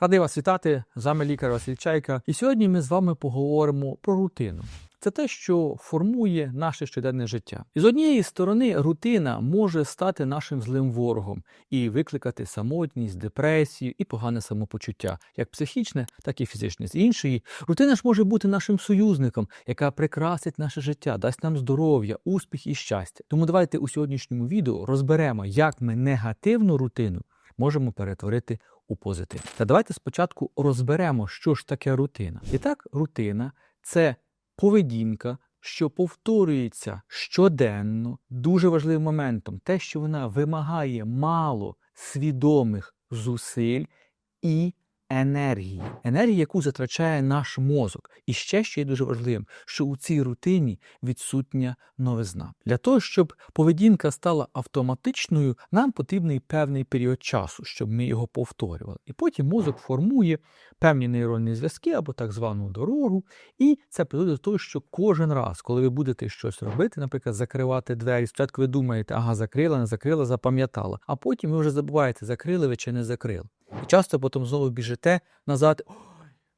Радий вас вітати, з вами лікар Василь Чайка. І сьогодні ми з вами поговоримо про рутину. Це те, що формує наше щоденне життя. І з однієї сторони, рутина може стати нашим злим ворогом і викликати самотність, депресію і погане самопочуття, як психічне, так і фізичне. З іншої, рутина ж може бути нашим союзником, яка прикрасить наше життя, дасть нам здоров'я, успіх і щастя. Тому давайте у сьогоднішньому відео розберемо, як ми негативну рутину можемо перетворити у позитив. Та давайте спочатку розберемо, що ж таке рутина. І так, рутина це поведінка, що повторюється щоденно, дуже важливим моментом, те, що вона вимагає мало свідомих зусиль і енергії, енергії, яку затрачає наш мозок. І ще що є дуже важливим, що у цій рутині відсутня новизна. Для того, щоб поведінка стала автоматичною, нам потрібний певний період часу, щоб ми його повторювали. І потім мозок формує певні нейронні зв'язки або так звану дорогу. І це приводить до того, що кожен раз, коли ви будете щось робити, наприклад, закривати двері, спочатку ви думаєте, ага, закрила, не закрила, запам'ятала, а потім ви вже забуваєте, закрили ви чи не закрили. І часто потім знову біжите назад. «Ой,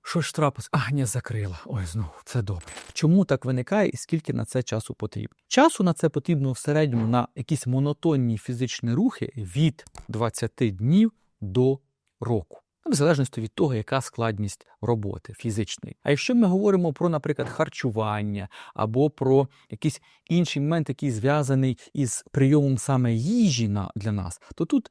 Що ж трапилось? А, не закрила. Ой, знову це добре. Чому так виникає і скільки на це часу потрібно? Часу на це потрібно в середньому на якісь монотонні фізичні рухи від 20 днів до року. В залежності від того, яка складність роботи фізичної. А якщо ми говоримо про, наприклад, харчування або про якийсь інший момент, який зв'язаний із прийомом саме їжі на, для нас, то тут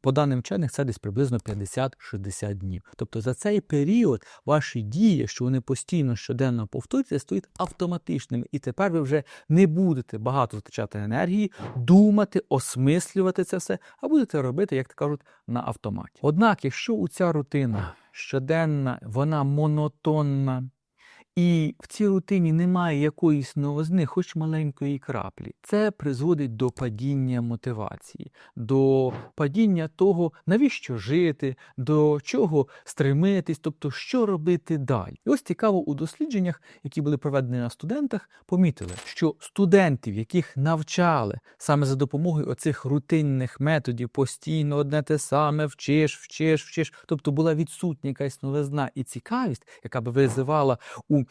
по даним вчених, це десь приблизно 50-60 днів. Тобто за цей період ваші дії, що вони постійно щоденно повторюються, стають автоматичними. І тепер ви вже не будете багато втрачати енергії, думати, осмислювати це все, а будете робити, як кажуть, на автоматі. Однак, якщо у ця рутина щоденна, вона монотонна. І в цій рутині немає якоїсь новизни, хоч маленької краплі. Це призводить до падіння мотивації, до падіння того, навіщо жити, до чого стремитись, тобто що робити далі. І ось цікаво у дослідженнях, які були проведені на студентах, помітили, що студентів, яких навчали саме за допомогою оцих рутинних методів, постійно одне те саме, вчиш, вчиш, вчиш, тобто була відсутня якась новизна і цікавість, яка би визивала у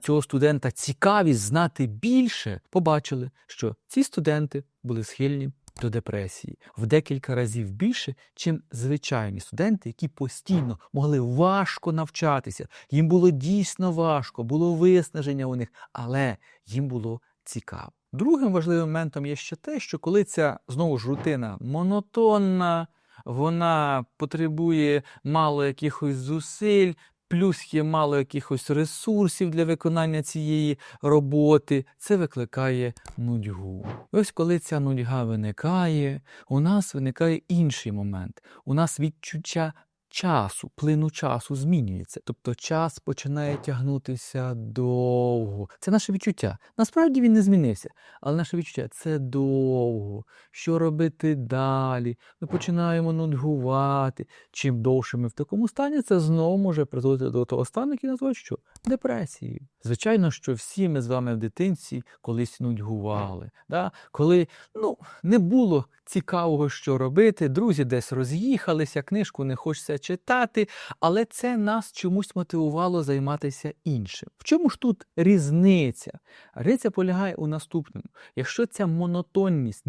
цього студента цікавість знати більше, побачили, що ці студенти були схильні до депресії в декілька разів більше, чим звичайні студенти, які постійно могли важко навчатися. Їм було дійсно важко, було виснаження у них, але їм було цікаво. Другим важливим моментом є ще те, що коли ця знову ж рутина монотонна, вона потребує мало якихось зусиль, плюс є мало якихось ресурсів для виконання цієї роботи, це викликає нудьгу. Ось коли ця нудьга виникає, у нас виникає інший момент. У нас відчуття часу, плину часу змінюється. Тобто час починає тягнутися довго. Це наше відчуття. Насправді він не змінився, але наше відчуття це довго. Що робити далі? Ми починаємо нудьгувати. Чим довше ми в такому стані, це знову може призводити до того стану, який називають що? Депресією. Звичайно, що всі ми з вами в дитинці колись нудьгували. Да? Коли ну, не було цікавого, що робити, друзі десь роз'їхалися, книжку не хочеться читати, але це нас чомусь мотивувало займатися іншим. В чому ж тут різниця? Різниця полягає у наступному: якщо ця монотонність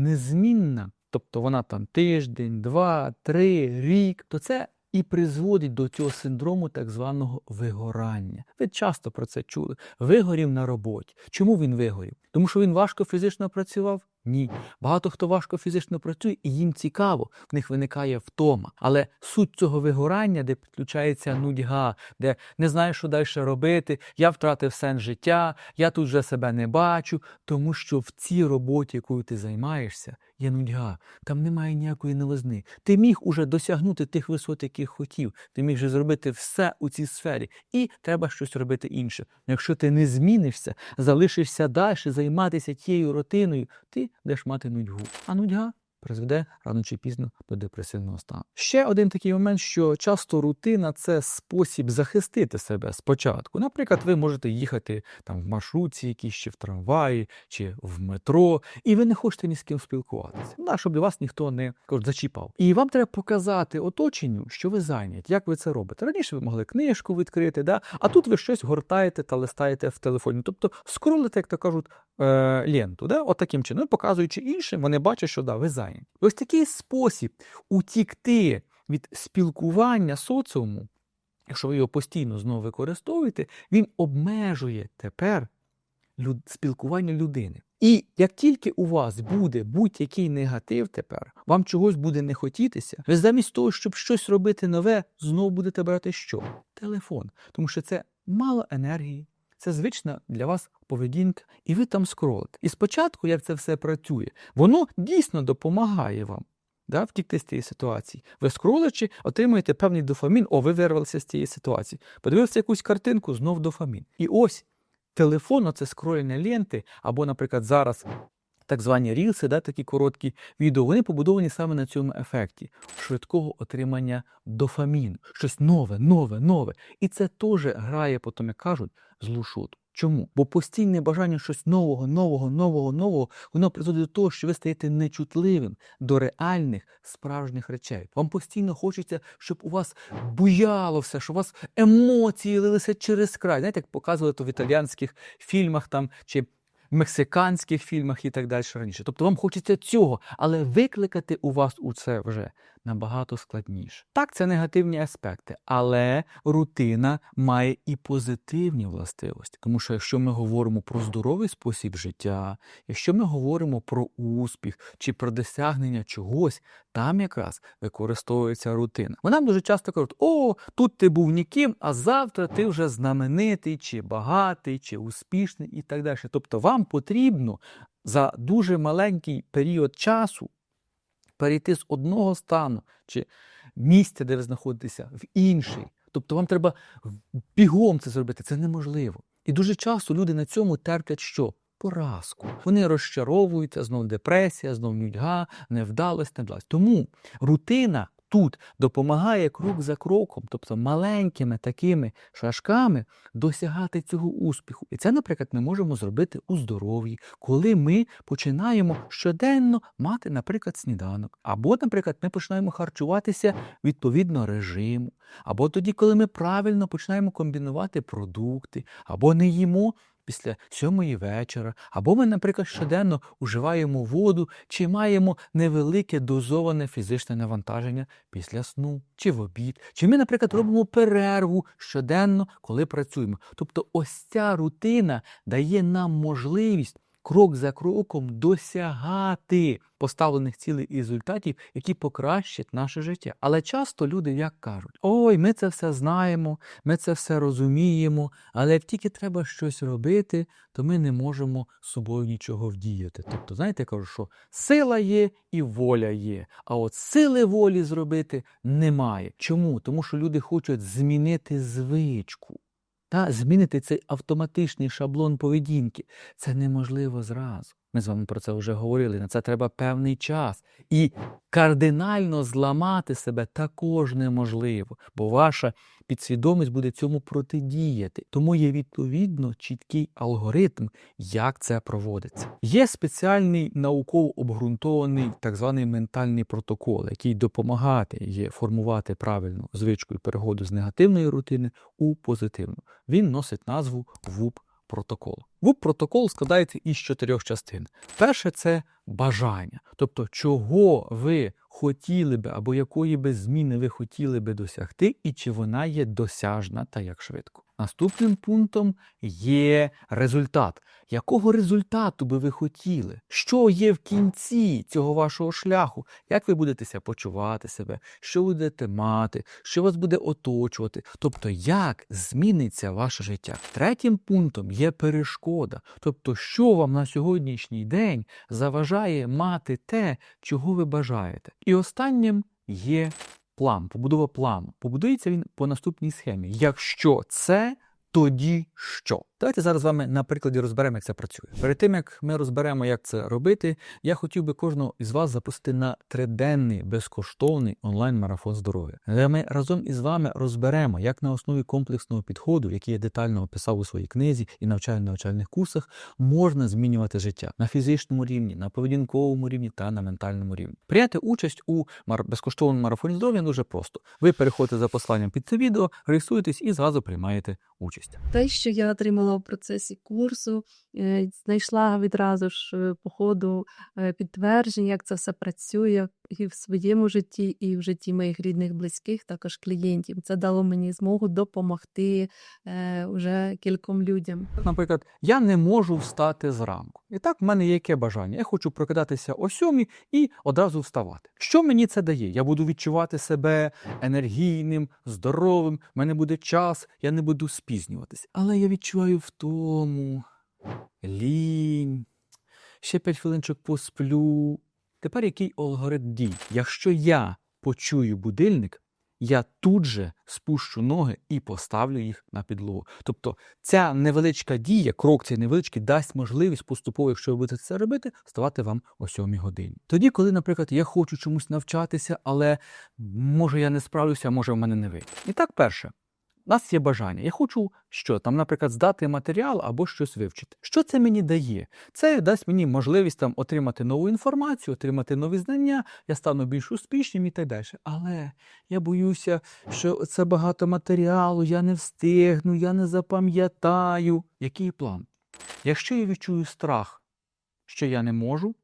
незмінна, тобто вона там тиждень, два, три, рік, то це і призводить до цього синдрому так званого вигорання. Ви часто про це чули. Вигорів на роботі. Чому він вигорів? Тому що він важко фізично працював? Ні. Багато хто важко фізично працює, і їм цікаво, в них виникає втома. Але суть цього вигорання, де підключається нудьга, де не знаєш, що далі робити, я втратив сенс життя, я тут вже себе не бачу, тому що в цій роботі, якою ти займаєшся, є нудьга. Там немає ніякої новизни. Ти міг уже досягнути тих висот, яких хотів. Ти міг вже зробити все у цій сфері, і треба щось робити інше. Якщо ти не змінишся, залишишся далі займатися тією рутиною, ти будеш мати нудьгу. А нудьга призведе рано чи пізно до депресивного стану. Ще один такий момент, що часто рутина це спосіб захистити себе спочатку. Наприклад, ви можете їхати там в маршрутці, якійсь чи в трамваї, чи в метро, і ви не хочете ні з ким спілкуватися. Да, щоб вас ніхто не кажуть, зачіпав. І вам треба показати оточенню, що ви зайняті. Як ви це робите? Раніше ви могли книжку відкрити, да? а тут ви щось гортаєте та листаєте в телефоні. Тобто скролите, як то кажуть, е, ленту. Да? От таким чином, показуючи іншим, вони бачать, що да, ви зайняті. Ось такий спосіб утікти від спілкування соціуму, якщо ви його постійно знову використовуєте, він обмежує тепер люд... спілкування людини. І як тільки у вас буде будь-який негатив тепер, вам чогось буде не хотітися, ви замість того, щоб щось робити нове, знову будете брати що? Телефон. Тому що це мало енергії, це звична для вас поведінка, і ви там скролите. І спочатку, як це все працює, воно дійсно допомагає вам. Да, втікти з цієї ситуації. Ви скролячи, отримуєте певний дофамін, о, ви вирвалися з цієї ситуації. Подивився якусь картинку, знов дофамін. І ось телефон, це скролення ленти, або, наприклад, зараз так звані рілси, да, такі короткі відео, вони побудовані саме на цьому ефекті швидкого отримання дофаміну. Щось нове, нове, нове. І це теж грає, потім, як кажуть, злу шутку. Чому? Бо постійне бажання щось нового, нового, нового, нового, воно призводить до того, що ви стаєте нечутливим до реальних справжніх речей. Вам постійно хочеться, щоб у вас буяло все, щоб у вас емоції лилися через край. Знаєте, як показували то в італіянських фільмах там чи мексиканських фільмах і так далі раніше. Тобто вам хочеться цього, але викликати у вас у це вже набагато складніше. Так, це негативні аспекти, але рутина має і позитивні властивості. Тому що якщо ми говоримо про здоровий спосіб життя, якщо ми говоримо про успіх чи про досягнення чогось, там якраз використовується рутина. Вона дуже часто кажуть: о, тут ти був ніким, а завтра ти вже знаменитий, чи багатий, чи успішний, і так далі. Тобто вам потрібно за дуже маленький період часу перейти з одного стану чи місця, де ви знаходитеся, в інший. Тобто вам треба бігом це зробити. Це неможливо. І дуже часто люди на цьому терплять що? Поразку. Вони розчаровуються, знов депресія, знов нудьга, невдалость, невдалость. Тому рутина тут допомагає крок за кроком, тобто маленькими такими шажками досягати цього успіху. І це, наприклад, ми можемо зробити у здоров'ї, коли ми починаємо щоденно мати, наприклад, сніданок, або, наприклад, ми починаємо харчуватися відповідно режиму, або тоді, коли ми правильно починаємо комбінувати продукти, або не їмо після сьомої вечора, або ми, наприклад, щоденно уживаємо воду, чи маємо невелике дозоване фізичне навантаження після сну, чи в обід, чи ми, наприклад, робимо перерву щоденно, коли працюємо. Тобто, ось ця рутина дає нам можливість. Крок за кроком досягати поставлених цілей і результатів, які покращать наше життя. Але часто люди як кажуть: ой, ми це все знаємо, ми це все розуміємо, але як тільки треба щось робити, то ми не можемо з собою нічого вдіяти. Тобто, знаєте, я кажу, що сила є і воля є, а от сили волі зробити немає. Чому? Тому що люди хочуть змінити звичку. Та змінити цей автоматичний шаблон поведінки це неможливо зразу. Ми з вами про це вже говорили. На це треба певний час. І кардинально зламати себе також неможливо, бо ваша підсвідомість буде цьому протидіяти. Тому є відповідно чіткий алгоритм, як це проводиться. Є спеціальний науково обґрунтований так званий ментальний протокол, який допомагає формувати правильну звичку і переходу з негативної рутини у позитивну. Він носить назву ВУП протокол. ВУП протокол складається із чотирьох частин. Перше це бажання, тобто чого ви хотіли би або якої би зміни ви хотіли би досягти, і чи вона є досяжна та як швидко. Наступним пунктом є результат. Якого результату би ви хотіли? Що є в кінці цього вашого шляху? Як ви будете почувати себе? Що будете мати? Що вас буде оточувати? Тобто, як зміниться ваше життя? Третім пунктом є перешкода. Тобто, що вам на сьогоднішній день заважає мати те, чого ви бажаєте? І останнім є план, побудова плану. Побудується він по наступній схемі. Якщо це, тоді що? Давайте зараз з вами на прикладі розберемо, як це працює. Перед тим як ми розберемо, як це робити, я хотів би кожного із вас запросити на триденний безкоштовний онлайн-марафон здоров'я, де ми разом із вами розберемо, як на основі комплексного підходу, який я детально описав у своїй книзі і навчально-навчальних курсах, можна змінювати життя на фізичному рівні, на поведінковому рівні та на ментальному рівні. Прийняти участь у безкоштовному марафоні здоров'я дуже просто. Ви переходите за посланням під це відео, реєструєтесь і зразу приймаєте участь. Те, що я отримала в процесі курсу, е, знайшла відразу ж е, по ходу е, підтвердження, як це все працює і в своєму житті, і в житті моїх рідних, близьких, також клієнтів. Це дало мені змогу допомогти е, уже кільком людям. Наприклад, я не можу встати зранку. І так в мене є яке бажання. Я хочу прокидатися о сьомій і одразу вставати. Що мені це дає? Я буду відчувати себе енергійним, здоровим, в мене буде час, я не буду спізнюватись. Але я відчуваю втому, лінь, ще п'ять хвилинчик посплю. Тепер який алгоритм дій? Якщо я почую будильник, я тут же спущу ноги і поставлю їх на підлогу. Тобто ця невеличка дія, крок цей невеличкий, дасть можливість поступово, якщо ви будете це робити, вставати вам о 7 годині. Тоді, коли, наприклад, я хочу чомусь навчатися, але може я не справлюся, може в мене не вийде. І так, перше. У нас є бажання. Я хочу що там, наприклад, здати матеріал або щось вивчити. Що це мені дає? Це дасть мені можливість там отримати нову інформацію, отримати нові знання, я стану більш успішним і так далі. Але я боюся, що це багато матеріалу, я не встигну, я не запам'ятаю. Який план? Якщо я відчую страх, що я не можу,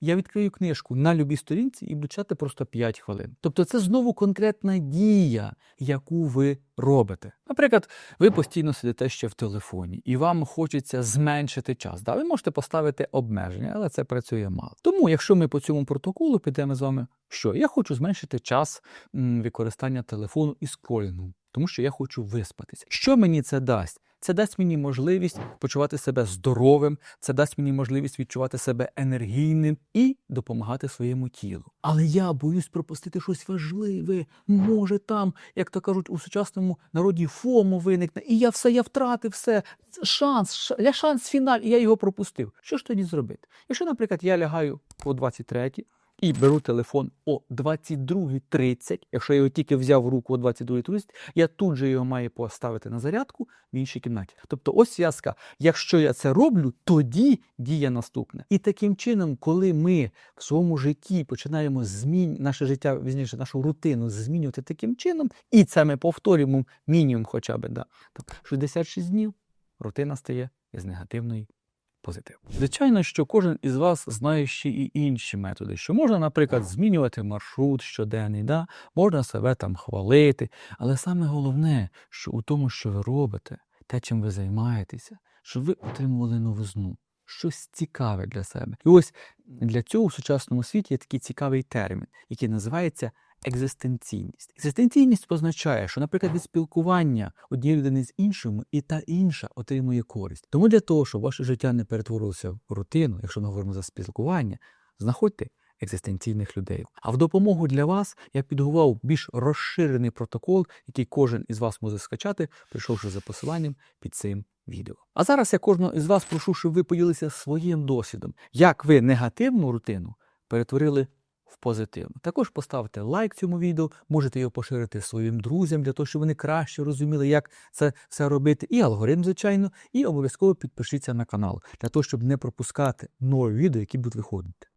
я відкрию книжку на любій сторінці і буду читати просто 5 хвилин. Тобто це знову конкретна дія, яку ви робите. Наприклад, ви постійно сидите ще в телефоні, і вам хочеться зменшити час. Да, ви можете поставити обмеження, але це працює мало. Тому, якщо ми по цьому протоколу підемо з вами, що я хочу зменшити час використання телефону і скролінгу, тому що я хочу виспатися. Що мені це дасть? Це дасть мені можливість почувати себе здоровим, це дасть мені можливість відчувати себе енергійним і допомагати своєму тілу. Але я боюсь пропустити щось важливе. Може, там, як то кажуть, у сучасному народі ФОМО виникне, і я все, я втратив все. Шанс, шанс фіналь, і я його пропустив. Що ж тоді зробити? Якщо, наприклад, я лягаю о 23 і беру телефон о 22.30, якщо я його тільки взяв в руку о 22.30, я тут же його маю поставити на зарядку в іншій кімнаті. Тобто, ось зв'язка. Якщо я це роблю, тоді дія наступне. І таким чином, коли ми в своєму житті починаємо змін... наше життя, візніше, нашу рутину змінювати таким чином, і це ми повторюємо мінімум хоча б, да, тобто 66 днів рутина стає із негативної позитив. Звичайно, що кожен із вас знає ще і інші методи, що можна, наприклад, змінювати маршрут щоденний, да? можна себе там хвалити. Але саме головне, що у тому, що ви робите, те, чим ви займаєтеся, щоб ви отримували новизну. Щось цікаве для себе. І ось для цього у сучасному світі є такий цікавий термін, який називається екзистенційність. Екзистенційність означає, що, наприклад, від спілкування однієї людини з іншою і та інша отримує користь. Тому для того, щоб ваше життя не перетворилося в рутину, якщо ми говоримо за спілкування, знаходьте екзистенційних людей. А в допомогу для вас я підготував більш розширений протокол, який кожен із вас може скачати, прийшовши за посиланням під цим відео. А зараз я кожного із вас прошу, щоб ви поділилися своїм досвідом, як ви негативну рутину перетворили в позитив. Також поставте лайк цьому відео, можете його поширити своїм друзям для того, щоб вони краще розуміли, як це все робити. І алгоритм, звичайно, і обов'язково підпишіться на канал для того, щоб не пропускати нові відео, які будуть виходити.